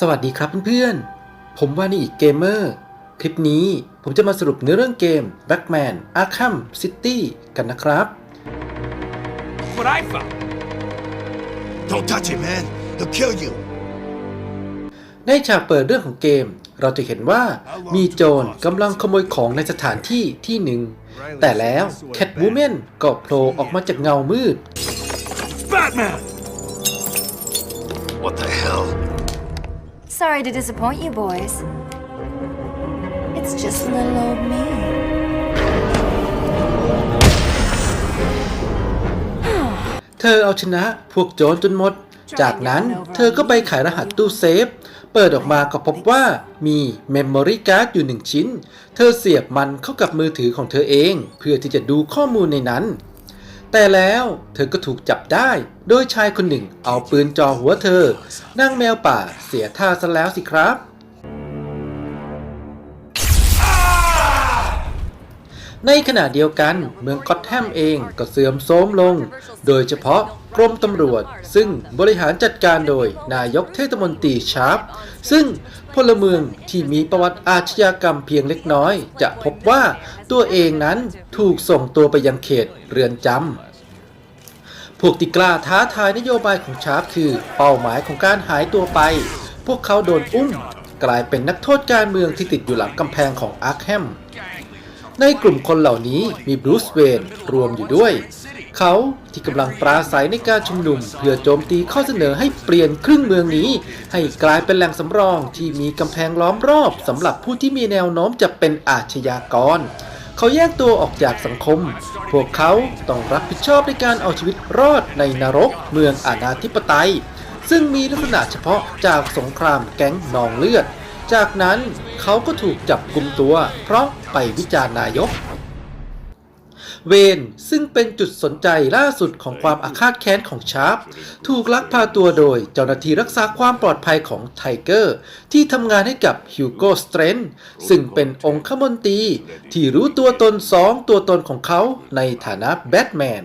สวัสดีครับเพื่อนๆ ผมว่านี่อีกเกมเมอร์ คลิปนี้ผมจะมาสรุปเนื้อเรื่องเกม Batman Arkham City กันนะครับ What I found. Don't touch it, man. He'll kill you. ในฉากเปิดเรื่องของเกม เราจะเห็นว่ามีโจรกำลังขโมยของในสถานที่ที่หนึ่ง แต่แล้วแคทวูแมนก็โผล่ออกมาจากเงามืด It's Batman! What the hell? Sorry to disappoint you, boys. It's just little old me. เธอเอาชนะพวกโจรจนหมด จากนั้นเธอก็ไปขายรหัสตู้เซฟ เปิดออกมาก็พบว่ามีเมมโมรี่การ์ดอยู่หนึ่งชิ้น เธอเสียบมันเข้ากับมือถือของเธอเอง เพื่อที่จะดูข้อมูลในนั้น แต่แล้วเธอก็ถูกจับได้ โดยชายคนหนึ่งเอาปืนจ่อหัวเธอ นั่งแมวป่าเสียท่าซะแล้วสิครับ ในขณะเดียวกันเมืองก็อตแฮมเองก็เสื่อมโทรมลง โดยเฉพาะกรมตำรวจ ซึ่งบริหารจัดการโดยนายกเทศมนตรีชาร์ปซึ่งพลเมืองที่มีประวัติอาชญากรรมเพียงเล็กน้อย จะพบว่าตัวเองนั้นถูกส่งตัวไปยังเขตเรือนจำพวกที่กล้าท้าทายนโยบายของชาร์ปคือเป้าหมายของการหายตัวไป พวกเขาโดนอุ้ม กลายเป็นนักโทษการเมืองที่ติดอยู่หลังกำแพงของอาร์แฮม ในกลุ่มคนเหล่านี้มีบรูซเวนรวมอยู่ด้วย เขาที่กำลังปราศัยในการชุมนุม เพื่อโจมตีข้อเสนอให้เปลี่ยนครึ่งเมืองนี้ ให้กลายเป็นแหล่งสำรองที่มีกำแพงล้อมรอบสำหรับผู้ที่มีแนวโน้มจะเป็นอาชญากร เขาแยกตัวออกจากสังคม พวกเขาต้องรับผิดชอบในการเอาชีวิตรอดในนรกเมืองอาณาธิปไตย ซึ่งมีลักษณะเฉพาะจากสงครามแก๊งนองเลือด จากนั้นเขาก็ถูกจับกลุ่มตัว เพราะไปวิจารณ์นายก เวนซึ่งเป็นจุดสนใจล่าสุดของความอาฆาตแค้นของชาร์ปถูกลักพาตัวโดยเจ้าหน้าที่รักษาความปลอดภัยของไทเกอร์ ที่ทำงานให้กับฮิวโกสเตรนซึ่งเป็นองคมนตรีที่รู้ตัวตนสองตัวตนของเขาในฐานะแบทแมน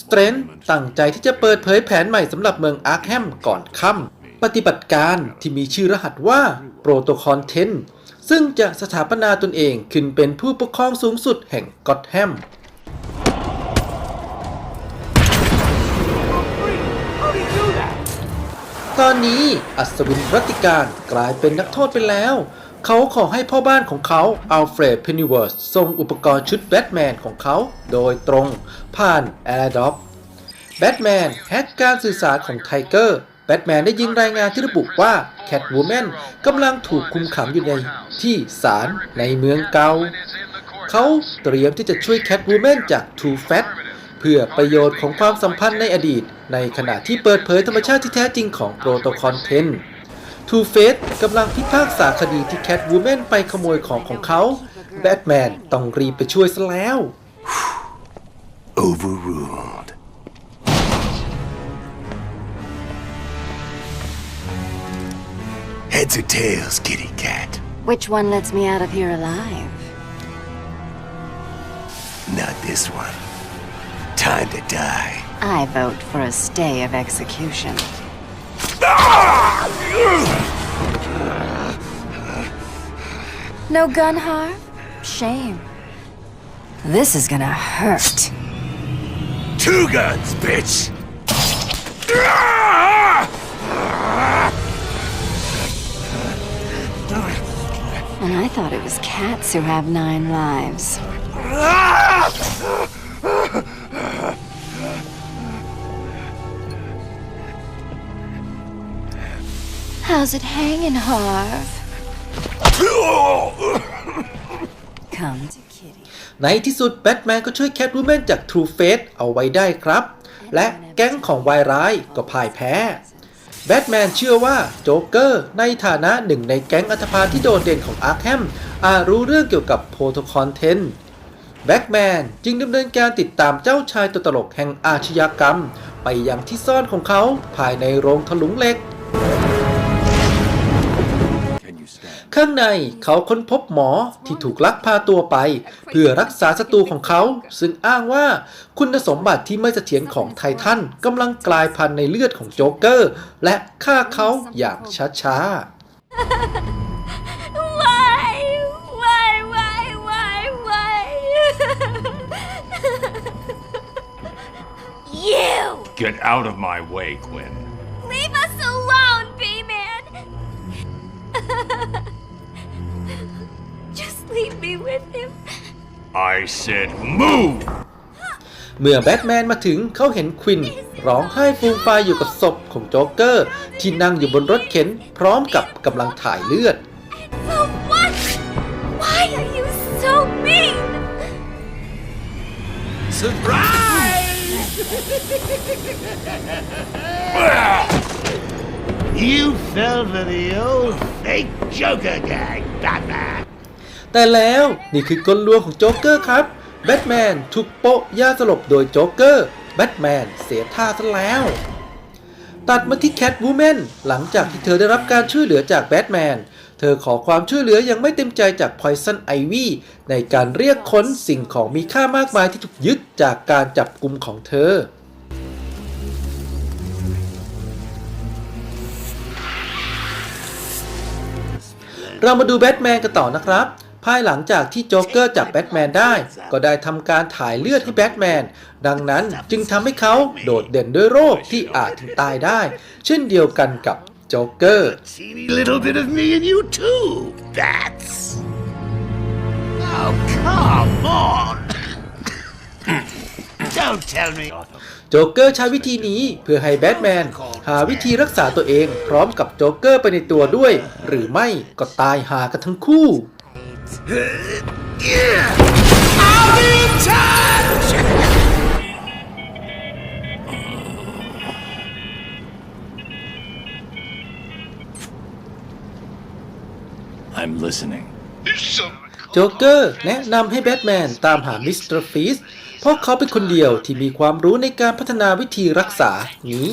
สเตรนตั้งใจที่จะเปิดเผยแผนใหม่สำหรับเมืองอาร์แฮมก่อนค่ำ ปฏิบัติการที่มีชื่อรหัสว่าโปรโตคอลเทนซึ่งจะสถาปนาตนเองขึ้นเป็นผู้ปกครองสูงสุดแห่งก็อตแฮมตอนนี้อัศวินรัตติการกลายเป็นนักโทษไปแล้ว เขาขอให้พ่อบ้านของเขาอัลเฟรดเพนนิเวิร์สส่งอุปกรณ์ชุดแบทแมนของเขาโดยตรงผ่านแอร์ด็อกแบทแมนแฮกการสื่อสารของไทเกอร์ แบทแมนได้ยิงรายงานที่ระบุว่าแคทวูแมนกำลังถูกคุมขังอยู่ในที่ศาลในเมืองเกาเขาเตรียมที่จะช่วยแคทวูแมนจากทูแฟตเพื่อประโยชน์ของความสัมพันธ์ในอดีต ในขณะที่เปิดเผยธรรมชาติที่แท้จริงของโปรโตคอลเทนทูเฟสกำลังพิพากษาคดีที่แคทวูแมนไปขโมยของของเขา แบทแมนต้องรีบไปช่วยซะแล้ว Overruled. Heads or tails, kitty cat? Which one lets me out of here alive? Not this one. Time to die. I vote for a stay of execution. No gun harm? Shame. This is gonna hurt. Two guns, bitch! And I thought it was cats who have nine lives. How's it hanging, Harv? Come to Kitty. ในที่สุดแบทแมนก็ช่วยแคทวูแมนจาก True Face เอาไว้ได้ครับ และแก๊งของวายร้ายก็พ่ายแพ้ แบทแมนเชื่อว่าโจ๊กเกอร์ในฐานะหนึ่งในแก๊งอัธพาที่โดดเด่นของอาร์แคมอาจรู้เรื่องเกี่ยวกับโปรโตคอนเทนแบทแมนจึงดำเนินการติดตามเจ้าชายตัวตลกแห่งอาชญากรรม ไปยังที่ซ่อนของเขาภายในโรงถลุงเหล็ก ข้างในเขาค้นพบหมอที่ถูกลักพาตัวไป เพื่อรักษาศัตรูของเขา ซึ่งอ้างว่าคุณสมบัติที่ไม่เสถียรของไททันกำลังกลายพันธุ์ในเลือดของโจ๊กเกอร์ และฆ่าเขาอย่างช้าๆ Why? Why? Why? Why? Why? you! Get out of my way, Quinn. Leave me with him. I said move! เมื่อแบทแมนมาถึงเขาเห็นควินร้องไห้ฟูมฟายอยู่กับศพของโจ๊กเกอร์ ที่นั่งอยู่บนรถเข็นพร้อมกับกำลังถ่ายเลือด So what? Why are you so mean? You fell for the old fake Joker gag, Batman. แต่แล้วนี่คือกลลวงของโจ๊กเกอร์ครับแบทแมนถูกโปะยาสลบโดยโจ๊กเกอร์แบทแมนเสียท่าซะแล้ว ตัดมาที่แคทวูแมนหลังจากที่เธอได้รับการช่วยเหลือจากแบทแมนเธอขอความช่วยเหลือยังไม่เต็มใจจากพอยซันไอวี่ในการเรียกค้นสิ่งของมีค่ามากมายที่ถูกยึดจากการจับกลุ่มของเธอเรามาดูแบทแมนกันต่อนะครับ ภายหลังจากที่โจ๊กเกอร์จับแบทแมนได้ ก็ได้ทำการถ่ายเลือดให้แบทแมน ดังนั้นจึงทำให้เขาโดดเด่นด้วยโรคที่อาจถึงตายได้ เช่นเดียวกันกับโจ๊กเกอร์ Teeny little bit of me and you too, Bats. Oh, come on. Don't tell me. โจ๊กเกอร์ใช้วิธีนี้เพื่อให้แบทแมน หาวิธีรักษาตัวเองพร้อมกับโจ๊กเกอร์ไปในตัวด้วย หรือไม่ก็ตายหากันทั้งคู่ I'm in charge! I'm listening. โจ๊กเกอร์แนะนำให้แบทแมนตามหามิสเตอร์ฟีสเพราะเขาเป็นคนเดียวที่มีความรู้ในการพัฒนาวิธีรักษานี้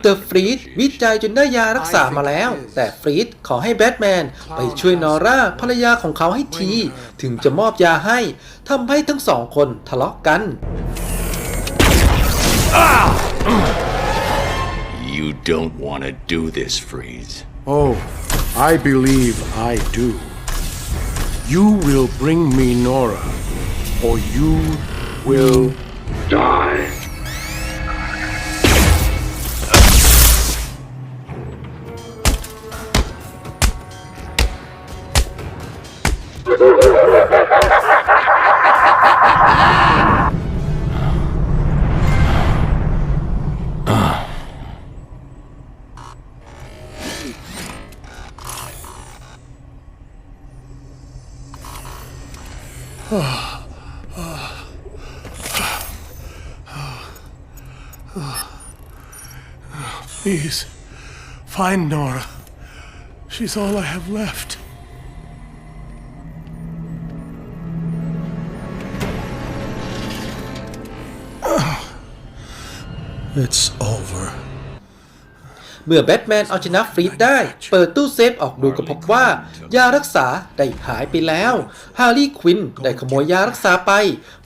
เตอร์ฟรีดวิจัยจนได้ยารักษามาแล้ว แต่ฟรีดขอให้แบทแมนไปช่วยนอร่าภรรยาของเขาให้ที ถึงจะมอบยาให้ทำให้ทั้งสองคนทะเลาะกัน You don't want to do this, Freeze. Oh, I believe I do. You will bring me Nora, or you will die. Please, find Nora. She's all I have left. It's over. เมื่อแบทแมนเอาชนะฟรีดได้ เปิดตู้เซฟออกดูก็พบว่า ยารักษาได้หายไปแล้ว ฮาร์ลีควินได้ขโมยยารักษาไป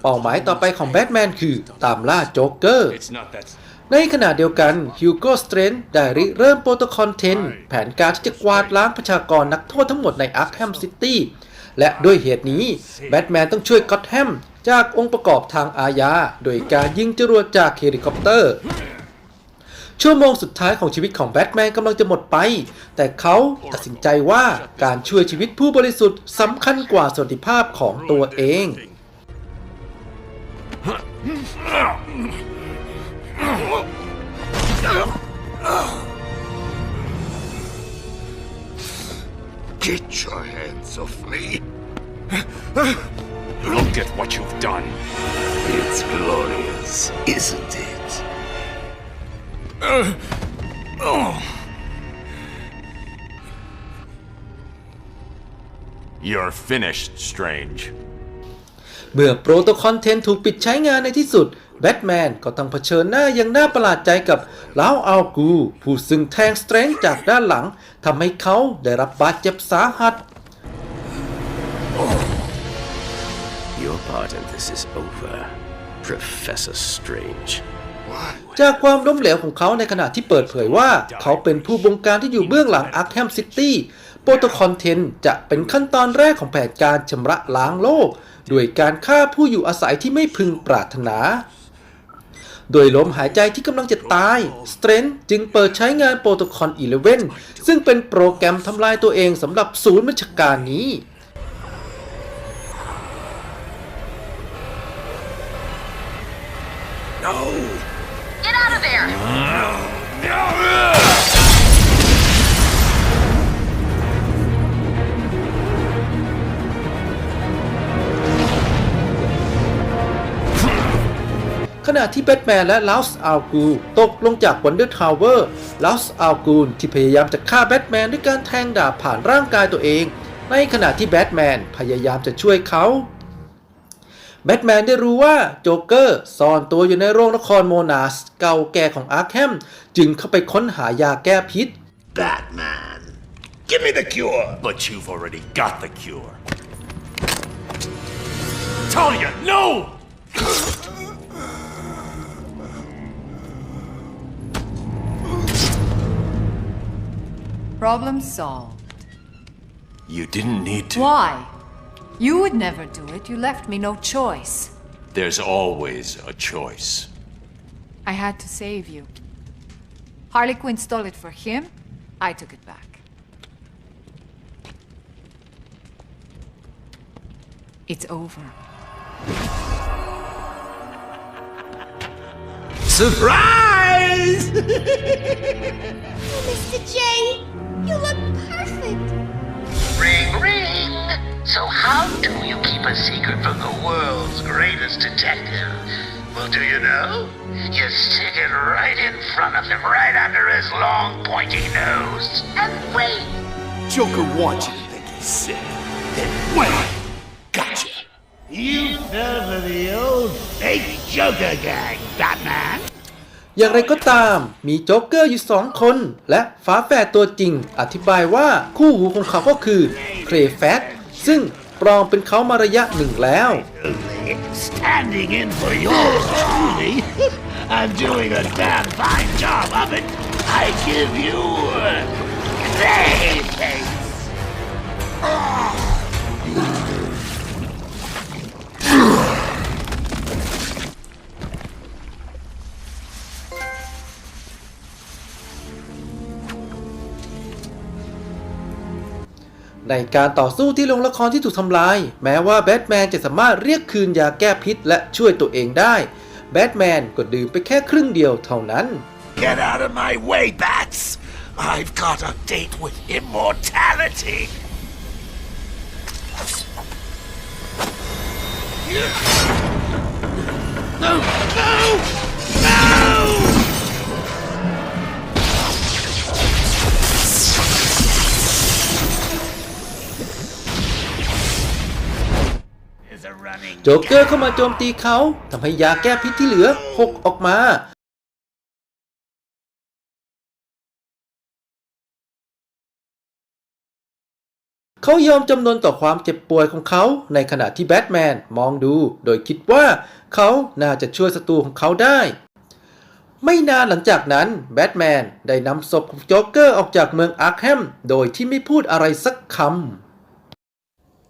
เป้าหมายต่อไปของแบทแมนคือตามล่าโจ๊กเกอร์ It's not that. ในขณะเดียวกันฮิวโกสเตรนได้ริเริ่มโปรโตคอลเทนแผนการที่จะกวาดล้างประชากรนักโทษทั้งหมดในอาร์แฮมซิตี้และด้วยเหตุนี้แบทแมนต้องช่วยก็อตแฮม จากองค์ประกอบทางอาญาโดยการยิงจรวดจากเฮลิคอปเตอร์ ชั่วโมงสุดท้ายของชีวิตของแบทแมนกำลังจะหมดไป แต่เขาตัดสินใจว่าการช่วยชีวิตผู้บริสุทธิ์สำคัญกว่าสวัสดิภาพของตัวเอง Get your hands off me. Look at what you've done. It's glorious, isn't it? You're finished, Strange. เมื่อโปรโตคอนเทนถูกปิดใช้งานในที่สุด แบทแมนก็ต้องเผชิญหน้าอย่างน่าประหลาดใจกับล้าวอัลกู ผู้ซึ่งแทงสเตรนจ์จากด้านหลังทำให้เขาได้รับบาดเจ็บสาหัส part in this is over, Professor Strange. จากความล้มเหลวของเขาในขณะที่เปิดเผยว่า เขาเป็นผู้บงการที่อยู่เบื้องหลังอาร์ h แ m มซิตี้โปรโตคอนเทนจะเป็นขั้นตอนแรกของแผนการชำระล้างโลก ด้วยการฆ่าผู้อยู่อาศัยที่ไม่พึงปรารถนา โดยลมหายใจที่กำลังจะตาย สเตรนจึงเปิดใช้งานโปรโตคอล11 ซึ่งเป็นโปรแกรมทำลายตัวเองสำหรับศูนย์บัญชาการนี้ ณะที่แบทแมนและลาสอัลกูตกลงจากวันเดอร์ทาวเวอร์ลาสอัลกูที่พยายามจะฆ่าแบทแมนด้วยการแทงดาบผ่านร่างกายตัวเอง ในขณะที่แบทแมนพยายามจะช่วยเขาแบทแมนได้รู้ว่าโจ๊กเกอร์ซ่อนตัวอยู่ในโรงละครโมนาสเก่าแก่ของอาร์ h แ m มจึงเข้าไปค้นหายาแก้พิษ Batman. Give me the cure. But you've already got the cure. Talia, no! Problem solved. You didn't need to. Why? You would never do it. You left me no choice. There's always a choice. I had to save you. Harley Quinn stole it for him. I took it back. It's over. Surprise! oh, Mr. J, you look perfect. Ring, ring! So how do you keep a secret from the world's greatest detective? Well, do you know? You stick it right in front of him, right under his long, pointy nose, and wait. Joker wants you to think he's sick. Then wham! Gotcha. You fell for the old fake Joker gang, Batman. อย่างไรก็ตาม มีโจ๊กเกอร์อยู่สองคน และฝาแฝดตัวจริง อธิบายว่าคู่หูของเขาก็คือเครแฟตซึ่งปลอมเป็นเขามาระยะหนึ่งแล้ว Standing in for yours truly. I'm doing a damn fine job of it. I give you Clayface. ในการต่อสู้ที่โรงละครที่ถูกทำลาย แม้ว่าแบทแมนจะสามารถเรียกคืนยาแก้พิษและช่วยตัวเองได้ แบทแมนก็ดื่มไปแค่ครึ่งเดียวเท่านั้น Get out of my way, bats! I've got a date with immortality. No! No! โจ๊กเกอร์เข้ามาโจมตีเขาทำให้ยาแก้พิษที่เหลือหกออกมาเขายอมจำนนต่อความเจ็บป่วยของเขาในขณะที่แบทแมนมองดู โดยคิดว่าเขาน่าจะช่วยศัตรูของเขาได้ ไม่นานหลังจากนั้นแบทแมนได้นำศพของโจ๊กเกอร์ออกจากเมืองอาร์แ m มโดยที่ไม่พูดอะไรสักคำ